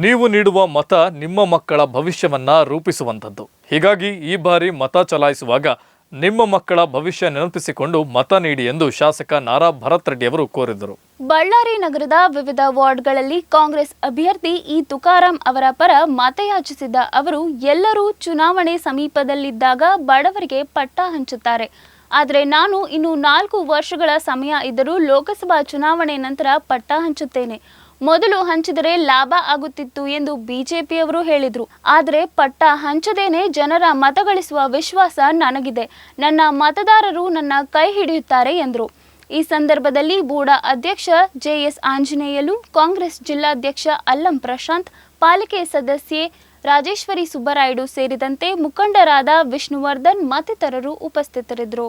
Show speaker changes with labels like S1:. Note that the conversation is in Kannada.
S1: ನೀವು ನೀಡುವ ಮತ ನಿಮ್ಮ ಮಕ್ಕಳ ಭವಿಷ್ಯವನ್ನ ರೂಪಿಸುವಂಥದ್ದು. ಹೀಗಾಗಿ ಈ ಬಾರಿ ಮತ ಚಲಾಯಿಸುವಾಗ ನಿಮ್ಮ ಮಕ್ಕಳ ಭವಿಷ್ಯ ನೆನಪಿಸಿಕೊಂಡು ಮತ ನೀಡಿ ಎಂದು ಶಾಸಕ ನಾರಾ ಭರತ್ ರೆಡ್ಡಿ ಅವರು ಕೋರಿದರು.
S2: ಬಳ್ಳಾರಿ ನಗರದ ವಿವಿಧ ವಾರ್ಡ್ಗಳಲ್ಲಿ ಕಾಂಗ್ರೆಸ್ ಅಭ್ಯರ್ಥಿ ಇ ತುಕಾರಾಂ ಅವರ ಪರ ಮತಯಾಚಿಸಿದ ಅವರು ಎಲ್ಲರೂ ಚುನಾವಣೆ ಸಮೀಪದಲ್ಲಿದ್ದಾಗ ಬಡವರಿಗೆ ಪಟ್ಟ ಹಂಚುತ್ತಾರೆ. ಆದರೆ ನಾನು ಇನ್ನು ನಾಲ್ಕು ವರ್ಷಗಳ ಸಮಯ ಇದ್ದರೂ ಲೋಕಸಭಾ ಚುನಾವಣೆ ನಂತರ ಪಟ್ಟ ಹಂಚುತ್ತೇನೆ. ಮೊದಲು ಹಂಚಿದರೆ ಲಾಭ ಆಗುತ್ತಿತ್ತು ಎಂದು ಬಿಜೆಪಿಯವರು ಹೇಳಿದರು. ಆದರೆ ಪಟ್ಟ ಹಂಚದೇನೆ ಜನರ ಮತಗಳಿಸುವ ವಿಶ್ವಾಸ ನನಗಿದೆ. ನನ್ನ ಮತದಾರರು ನನ್ನ ಕೈ ಹಿಡಿಯುತ್ತಾರೆ ಎಂದರು. ಈ ಸಂದರ್ಭದಲ್ಲಿ ಬೂಡಾ ಅಧ್ಯಕ್ಷ ಜೆಎಸ್ ಆಂಜನೇಯಲು, ಕಾಂಗ್ರೆಸ್ ಜಿಲ್ಲಾಧ್ಯಕ್ಷ ಅಲ್ಲಂ ಪ್ರಶಾಂತ್, ಪಾಲಿಕೆ ಸದಸ್ಯೆ ರಾಜೇಶ್ವರಿ ಸುಬ್ಬರಾಯ್ಡು ಸೇರಿದಂತೆ ಮುಖಂಡರಾದ ವಿಷ್ಣುವರ್ಧನ್ ಮತ್ತಿತರರು ಉಪಸ್ಥಿತರಿದ್ದರು.